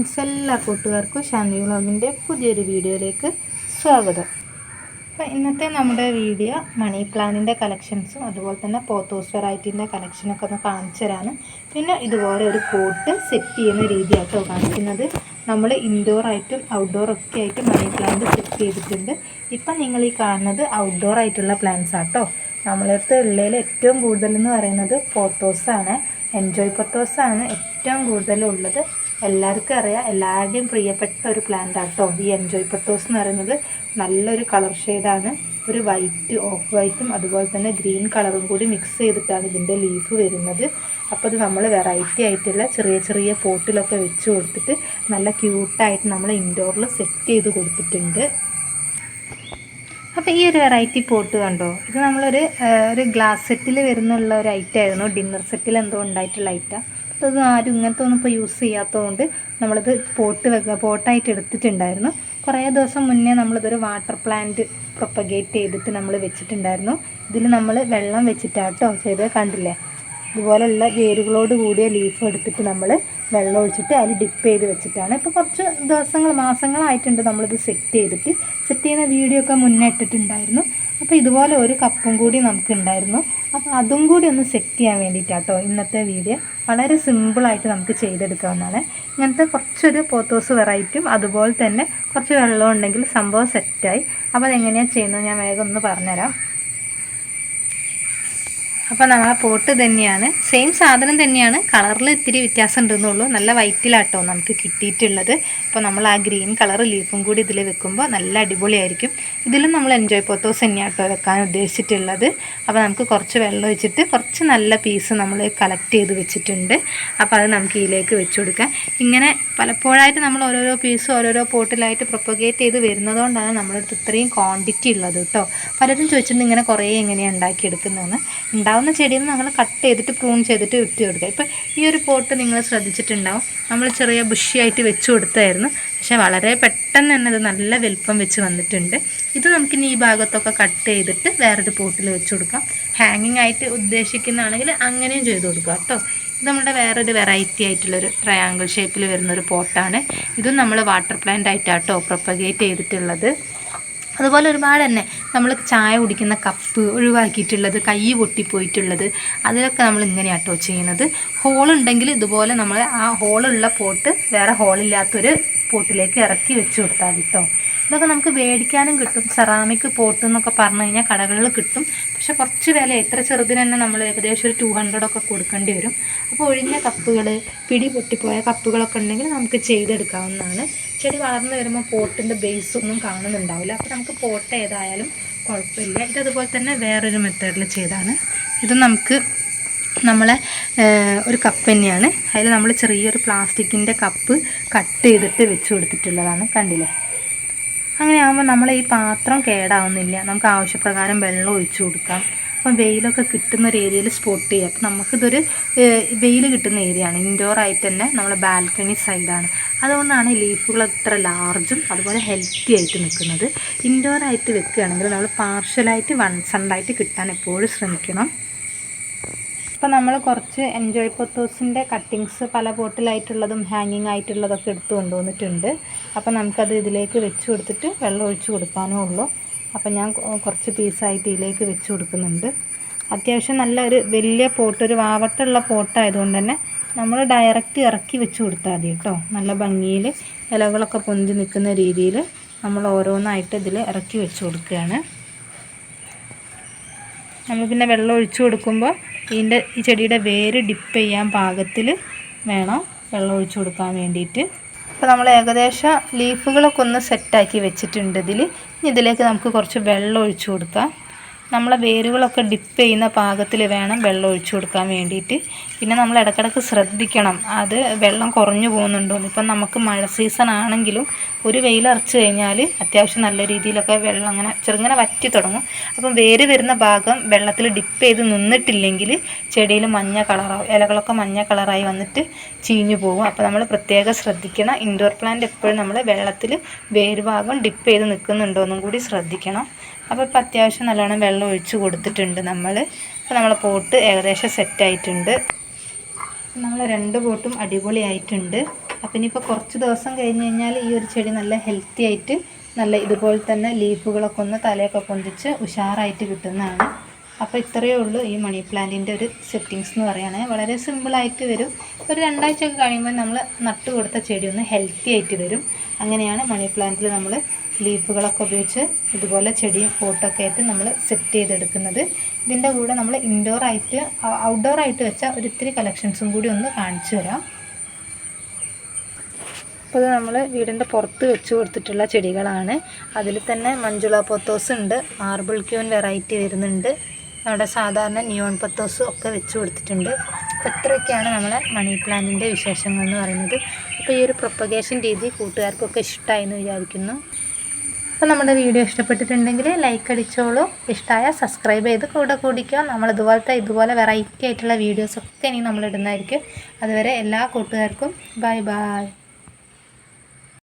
കൂട്ടുകാർക്കും ശാന്തി വ്ളോഗിന്റെ പുതിയൊരു വീഡിയോയിലേക്ക് സ്വാഗതം. അപ്പോൾ ഇന്നത്തെ നമ്മുടെ വീഡിയോ മണി പ്ലാനിന്റെ കളക്ഷൻസും അതുപോലെ തന്നെ പോത്തോസ് വെറൈറ്റീന്റെ കളക്ഷനൊക്കെ ഒന്ന് കാണിച്ചു തരാണ് പിന്നെ ഇതുപോലെ ഒരു കോട്ട് സെറ്റ് ചെയ്യുന്ന രീതിയായിട്ടോ കാണിക്കുന്നത്. നമ്മൾ ഇൻഡോർ ആയിട്ടും ഔട്ട്ഡോർ ഒക്കെ ആയിട്ട് മണി പ്ലാന്റ് സെറ്റ് ചെയ്തിട്ടുണ്ട്. ഇപ്പം നിങ്ങൾ ഈ കാണുന്നത് ഔട്ട്ഡോർ ആയിട്ടുള്ള പ്ലാന്റ്സ് ആട്ടോ. നമ്മളടുത്ത് ഉള്ളതിൽ ഏറ്റവും കൂടുതൽ എന്ന് പറയുന്നത് പോത്തോസാണ് എൻജോയ് പൊത്തോസാണ് ഏറ്റവും കൂടുതൽ ഉള്ളത് എല്ലാവർക്കും അറിയാം. എല്ലാവരുടെയും പ്രിയപ്പെട്ട ഒരു പ്ലാന്റ് ആട്ടോ ഈ എൻജോയ് പത്തോസ് എന്ന് പറയുന്നത് നല്ലൊരു കളർ ഷെയ്ഡാണ് ഒരു വൈറ്റ് ഓഫ് വൈറ്റും അതുപോലെ തന്നെ ഗ്രീൻ കളറും കൂടി മിക്സ് ചെയ്തിട്ടാണ് ഇതിന്റെ ലീഫ് വരുന്നത്. അപ്പോൾ അത് നമ്മൾ വെറൈറ്റി ആയിട്ടുള്ള ചെറിയ ചെറിയ പോട്ടിലൊക്കെ വെച്ച് കൊടുത്തിട്ട് നല്ല ക്യൂട്ടായിട്ട് നമ്മൾ ഇൻഡോറിൽ സെറ്റ് ചെയ്ത് കൊടുത്തിട്ടുണ്ട്. അപ്പോൾ ഈ ഒരു വെറൈറ്റി പോട്ട് കണ്ടോ? ഇത് നമ്മളൊരു ഒരു ഗ്ലാസ് സെറ്റിൽ വരുന്നുള്ള ഒരു ഐറ്റം ആയിരുന്നു. ഡിന്നർ സെറ്റിൽ എന്തോ ഉണ്ടായിട്ടുള്ള ഐറ്റം ഇത് ആരും ഇങ്ങനത്തെ ഒന്നും ഇപ്പോൾ യൂസ് ചെയ്യാത്തതുകൊണ്ട് നമ്മളിത് പോട്ട് വെക്കുക പോട്ടായിട്ട് എടുത്തിട്ടുണ്ടായിരുന്നു. കുറേ ദിവസം മുന്നേ നമ്മളിതൊരു വാട്ടർ പ്ലാന്റ് പ്രൊപ്പഗേറ്റ് ചെയ്തിട്ട് നമ്മൾ വെച്ചിട്ടുണ്ടായിരുന്നു. ഇതിൽ നമ്മൾ വെള്ളം വെച്ചിട്ടാട്ടോ ചെയ്ത് കണ്ടില്ലേ? ഇതുപോലെയുള്ള വേരുകളോട് കൂടിയ ലീഫ് എടുത്തിട്ട് നമ്മൾ വെള്ളം ഒഴിച്ചിട്ട് അതിൽ ഡിപ്പ് ചെയ്ത് വെച്ചിട്ടാണ്. ഇപ്പോൾ കുറച്ച് ദിവസങ്ങൾ മാസങ്ങളായിട്ടുണ്ട് നമ്മളിത് സെറ്റ് ചെയ്തിട്ട്. സെറ്റ് ചെയ്യുന്ന വീഡിയോ ഒക്കെ മുന്നേ ഇട്ടിട്ടുണ്ടായിരുന്നു. അപ്പോൾ ഇതുപോലെ ഒരു കപ്പും കൂടി നമുക്കുണ്ടായിരുന്നു. അപ്പോൾ അതും കൂടി ഒന്ന് സെറ്റ് ചെയ്യാൻ വേണ്ടിയിട്ടാട്ടോ ഇന്നത്തെ വീഡിയോ വളരെ സിമ്പിളായിട്ട് നമുക്ക് ചെയ്തെടുക്കാവുന്നതാണ്. ഇങ്ങനത്തെ കുറച്ചൊരു പോത്തോസ് വെറൈറ്റിയും അതുപോലെ തന്നെ കുറച്ച് വെള്ളം ഉണ്ടെങ്കിൽ സംഭവം സെറ്റായി അപ്പോൾ അതെങ്ങനെയാണ് ചെയ്യുന്നത് ഞാൻ വേഗം ഒന്ന് പറഞ്ഞുതരാം. അപ്പോൾ നമ്മളെ പോട്ട് തന്നെയാണ്. സെയിം സാധനം തന്നെയാണ്. കളറിൽ ഇത്തിരി വ്യത്യാസം ഉണ്ടെന്നുള്ളൂ നല്ല വൈറ്റിലാട്ടോ നമുക്ക് കിട്ടിയിട്ടുള്ളത്. അപ്പോൾ നമ്മൾ ആ ഗ്രീൻ കളർ ലീഫും കൂടി ഇതിൽ വെക്കുമ്പോൾ നല്ല അടിപൊളിയായിരിക്കും. ഇതിലും നമ്മൾ എൻജോയ് പോത്തോസ് തന്നെയാട്ടോ വെക്കാൻ ഉദ്ദേശിച്ചിട്ടുള്ളത്. അപ്പോൾ നമുക്ക് കുറച്ച് വെള്ളം ഒഴിച്ചിട്ട് കുറച്ച് നല്ല പീസ് നമ്മൾ കളക്ട് ചെയ്ത് വെച്ചിട്ടുണ്ട്. അപ്പോൾ അത് നമുക്ക് ഇതിലേക്ക് വെച്ച് കൊടുക്കാം. ഇങ്ങനെ പലപ്പോഴായിട്ട് നമ്മൾ ഓരോരോ പീസ് ഓരോരോ പോട്ടിലായിട്ട് പ്രൊപ്പഗേറ്റ് ചെയ്ത് വരുന്നതുകൊണ്ടാണ് നമ്മളടുത്ത് ഇത്രയും ക്വാണ്ടിറ്റി ഉള്ളത് കേട്ടോ പലരും ചോദിച്ചിട്ടുണ്ട് ഇങ്ങനെ കുറേ എങ്ങനെയാണ് ഉണ്ടാക്കിയെടുക്കുന്നതെന്ന്. ഉണ്ടാവുന്ന ചെടിയിൽ നിന്ന് നമ്മൾ കട്ട് ചെയ്തിട്ട് പ്രൂൺ ചെയ്തിട്ട് വിട്ട് കൊടുക്കുക. ഇപ്പം ഈ ഒരു പോട്ട് നിങ്ങൾ ശ്രദ്ധിച്ചിട്ടുണ്ടാവും. നമ്മൾ ചെറിയ ബുഷിയായിട്ട് വെച്ച് കൊടുത്തായിരുന്നു. പക്ഷേ വളരെ പെട്ടെന്ന് തന്നെ അത് നല്ല വലുപ്പം വെച്ച് വന്നിട്ടുണ്ട്. ഇത് നമുക്കിനി ഈ ഭാഗത്തൊക്കെ കട്ട് ചെയ്തിട്ട് വേറൊരു പോട്ടിൽ വെച്ച് കൊടുക്കാം. ഹാങ്ങിങ് ആയിട്ട് ഉദ്ദേശിക്കുന്നതാണെങ്കിൽ അങ്ങനെയും ചെയ്ത് കൊടുക്കുക കേട്ടോ. ഇത് നമ്മുടെ വേറൊരു വെറൈറ്റി ആയിട്ടുള്ളൊരു ട്രയാങ്കിൾ ഷേപ്പിൽ വരുന്നൊരു പോട്ടാണ് ഇതും നമ്മൾ വാട്ടർ പ്ലാന്റ് ആയിട്ടാട്ടോ പ്രൊപ്പഗേറ്റ് ചെയ്തിട്ടുള്ളത്. അതുപോലെ ഒരുപാട് തന്നെ നമ്മൾ ചായ കുടിക്കുന്ന കപ്പ് ഒഴിവാക്കിയിട്ടുള്ളത് കൈ പൊട്ടിപ്പോയിട്ടുള്ളത് അതിലൊക്കെ നമ്മൾ ഇങ്ങനെയാട്ടോ ചെയ്യുന്നത്. ഹോളുണ്ടെങ്കിൽ ഇതുപോലെ നമ്മൾ ആ ഹോളുള്ള പോട്ട് വേറെ ഹോളില്ലാത്തൊരു പോട്ടിലേക്ക് ഇറക്കി വെച്ച് കൊടുത്താൽ കിട്ടും കേട്ടോ ഇതൊക്കെ നമുക്ക് മേടിക്കാനും കിട്ടും സെറാമിക് പോട്ട് എന്നൊക്കെ പറഞ്ഞു കഴിഞ്ഞാൽ കടകളിൽ കിട്ടും. പക്ഷെ കുറച്ച് വില എത്ര ചെറുതിന് തന്നെ നമ്മൾ ഏകദേശം ഒരു ടു ഹൺഡ്രഡൊക്കെ കൊടുക്കേണ്ടി വരും. അപ്പോൾ ഒഴിഞ്ഞ കപ്പുകൾ പിടി പൊട്ടിപ്പോയ കപ്പുകളൊക്കെ ഉണ്ടെങ്കിൽ നമുക്ക് ചെയ്തെടുക്കാവുന്നതാണ്. ചെടി വളർന്നു വരുമ്പോൾ പോട്ടിന്റെ ബേസ് ഒന്നും കാണുന്നുണ്ടാവില്ല. അപ്പോൾ നമുക്ക് പോട്ട് ഏതായാലും കുഴപ്പമില്ല. ഇതതുപോലെ തന്നെ വേറൊരു മെത്തേഡിൽ ചെയ്താണ് ഇത് നമുക്ക് നമ്മളെ ഒരു കപ്പ് തന്നെയാണ്. അതിൽ നമ്മൾ ചെറിയൊരു പ്ലാസ്റ്റിക്കിന്റെ കപ്പ് കട്ട് ചെയ്തിട്ട് വെച്ച് കൊടുത്തിട്ടുള്ളതാണ്. കണ്ടില്ലേ? അങ്ങനെ ആകുമ്പോൾ നമ്മളെ ഈ പാത്രം കേടാവുന്നില്ല. നമുക്ക് ആവശ്യപ്രകാരം വെള്ളം ഒഴിച്ചു കൊടുക്കാം. അപ്പം വെയിലൊക്കെ കിട്ടുന്ന ഒരു ഏരിയയിൽ സ്പോട്ട് ചെയ്യാം. അപ്പം നമുക്കിതൊരു വെയിൽ കിട്ടുന്ന ഏരിയയാണ് ഇൻഡോർ ആയിട്ട് തന്നെ നമ്മളെ ബാൽക്കണി സൈഡാണ് അതുകൊണ്ടാണ് ലീഫുകൾ അത്ര ലാർജും അതുപോലെ ഹെൽത്തി ആയിട്ട് നിൽക്കുന്നത്. ഇൻഡോർ ആയിട്ട് വെക്കുകയാണെങ്കിൽ നമ്മൾ പാർഷ്യലായിട്ട് വൺ സൺലൈറ്റ് കിട്ടാൻ എപ്പോഴും ശ്രമിക്കണം. അപ്പോൾ നമ്മൾ കുറച്ച് എൻജോയ് പൊത്തോസിന്റെ കട്ടിങ്സ് പല ബോട്ടിലായിട്ടുള്ളതും ഹാങ്ങിങ് ആയിട്ടുള്ളതൊക്കെ എടുത്തു കൊണ്ടുവന്നിട്ടുണ്ട്. അപ്പോൾ നമുക്കത് ഇതിലേക്ക് വെച്ച് കൊടുത്തിട്ട് വെള്ളം ഒഴിച്ച് കൊടുക്കാനേ ഉള്ളൂ. അപ്പോൾ ഞാൻ കുറച്ച് പീസായിട്ട് ഇതിലേക്ക് വെച്ച് കൊടുക്കുന്നുണ്ട്. അത്യാവശ്യം നല്ല ഒരു വലിയ പോട്ട് ഒരു വാവട്ടുള്ള പോട്ടായതുകൊണ്ട് തന്നെ നമ്മൾ ഡയറക്റ്റ് ഇറക്കി വെച്ച് കൊടുത്താൽ മതി കേട്ടോ നല്ല ഭംഗിയിൽ ഇലകളൊക്കെ പൊന്തി നിൽക്കുന്ന രീതിയിൽ നമ്മൾ ഓരോന്നായിട്ട് ഇതിൽ ഇറക്കി വെച്ച് കൊടുക്കുകയാണ്. നമ്മൾ പിന്നെ വെള്ളം ഒഴിച്ചു കൊടുക്കുമ്പോൾ ഇതിന്റെ ഈ ചെടിയുടെ വേര് ഡിപ്പ് ചെയ്യാൻ പാകത്തിൽ വേണം വെള്ളം ഒഴിച്ചു കൊടുക്കാൻ വേണ്ടിയിട്ട്. അപ്പോൾ നമ്മൾ ഏകദേശം ലീഫുകളൊക്കെ ഒന്ന് സെറ്റാക്കി വെച്ചിട്ടുണ്ട് ഇതിൽ. ഇനി ഇതിലേക്ക് നമുക്ക് കുറച്ച് വെള്ളം ഒഴിച്ചു കൊടുക്കാം. നമ്മളെ വേരുകളൊക്കെ ഡിപ്പ് ചെയ്യുന്ന പാകത്തിൽ വേണം വെള്ളം ഒഴിച്ചു കൊടുക്കാൻ വേണ്ടിയിട്ട്. പിന്നെ നമ്മൾ ഇടക്കിടക്ക് ശ്രദ്ധിക്കണം. അത് വെള്ളം കുറഞ്ഞു പോകുന്നുണ്ടോ ഇപ്പം നമുക്ക് മഴ സീസൺ ആണെങ്കിലും ഒരു വെയിലറച്ച് കഴിഞ്ഞാൽ അത്യാവശ്യം നല്ല രീതിയിലൊക്കെ വെള്ളം അങ്ങനെ ചെറുങ്ങനെ വറ്റി തുടങ്ങും. അപ്പം വേര് വരുന്ന ഭാഗം വെള്ളത്തിൽ ഡിപ്പ് ചെയ്ത് നിന്നിട്ടില്ലെങ്കിൽ ചെടിയിൽ മഞ്ഞ കളറാവും ഇലകളൊക്കെ മഞ്ഞ കളറായി വന്നിട്ട് ചീഞ്ഞു പോകും. അപ്പോൾ നമ്മൾ പ്രത്യേകം ശ്രദ്ധിക്കണം. ഇൻഡോർ പ്ലാന്റ് എപ്പോഴും നമ്മൾ വെള്ളത്തിൽ വേര് ഭാഗം ഡിപ്പ് ചെയ്ത് നിൽക്കുന്നുണ്ടോ എന്നും കൂടി ശ്രദ്ധിക്കണം. അപ്പോൾ ഇപ്പോൾ അത്യാവശ്യം നല്ലോണം വെള്ളം ഒഴിച്ച് കൊടുത്തിട്ടുണ്ട് നമ്മൾ അപ്പോൾ നമ്മളെ പോട്ട് ഏകദേശം സെറ്റായിട്ടുണ്ട് നമ്മൾ രണ്ട് പോട്ടും അടിപൊളിയായിട്ടുണ്ട്. അപ്പം ഇനിയിപ്പോൾ കുറച്ച് ദിവസം കഴിഞ്ഞ് കഴിഞ്ഞാൽ ഈ ഒരു ചെടി നല്ല ഹെൽത്തി ആയിട്ട് നല്ല ഇതുപോലെ തന്നെ ലീഫുകളൊക്കെ ഒന്ന് തലയൊക്കെ പൊന്തിച്ച് ഉഷാറായിട്ട് കിട്ടുന്നതാണ്. അപ്പോൾ ഇത്രയേ ഉള്ളൂ ഈ മണി പ്ലാന്റിന്റെ ഒരു സെറ്റിങ്സ് എന്ന് പറയുകയാണെങ്കിൽ വളരെ സിമ്പിളായിട്ട് വരും. ഒരു രണ്ടാഴ്ച ഒക്കെ കഴിയുമ്പോൾ നമ്മൾ നട്ടു കൊടുത്ത ചെടി ഒന്ന് ഹെൽത്തി ആയിട്ട് വരും. അങ്ങനെയാണ് മണി പ്ലാന്റിൽ നമ്മൾ ലീഫുകളൊക്കെ ഉപയോഗിച്ച് ഇതുപോലെ ചെടിയും പോട്ടൊക്കെ ആയിട്ട് നമ്മൾ സെറ്റ് ചെയ്തെടുക്കുന്നത്. ഇതിന്റെ കൂടെ നമ്മൾ ഇൻഡോർ ആയിട്ട് ഔട്ട്ഡോർ ആയിട്ട് വെച്ച ഒരു ഇത്തിരി കളക്ഷൻസും കൂടി ഒന്ന് കാണിച്ചു തരാം. അപ്പോൾ നമ്മൾ വീടിന്റെ പുറത്ത് വെച്ച് കൊടുത്തിട്ടുള്ള ചെടികളാണ്. അതിൽ തന്നെ മഞ്ജുള പൊത്തോസ് ഉണ്ട് മാർബിൾ ക്യൂൻ വെറൈറ്റി വരുന്നുണ്ട്. നമ്മുടെ സാധാരണ നിയോൺ പത്തോസും ഒക്കെ വെച്ച് കൊടുത്തിട്ടുണ്ട്. അപ്പോൾ ഇത്രയൊക്കെയാണ് നമ്മളെ മണി പ്ലാന്റിന്റെ വിശേഷങ്ങൾ എന്ന് പറയുന്നത്. അപ്പോൾ ഈ ഒരു പ്രൊപ്പഗേഷൻ രീതി കൂട്ടുകാർക്കൊക്കെ ഇഷ്ടമായി എന്ന് വിചാരിക്കുന്നു. അപ്പോൾ നമ്മുടെ വീഡിയോ ഇഷ്ടപ്പെട്ടിട്ടുണ്ടെങ്കിൽ ലൈക്ക് അടിച്ചോളൂ. ഇഷ്ടമായ സബ്സ്ക്രൈബ് ചെയ്ത് കൂടെ കൂടിക്കോ. നമ്മൾ ഇതുപോലത്തെ ഇതുപോലെ വെറൈറ്റി ആയിട്ടുള്ള വീഡിയോസൊക്കെ ഇനി നമ്മൾ ഇടുന്നതായിരിക്കും. അതുവരെ എല്ലാ കൂട്ടുകാർക്കും ബൈ ബൈ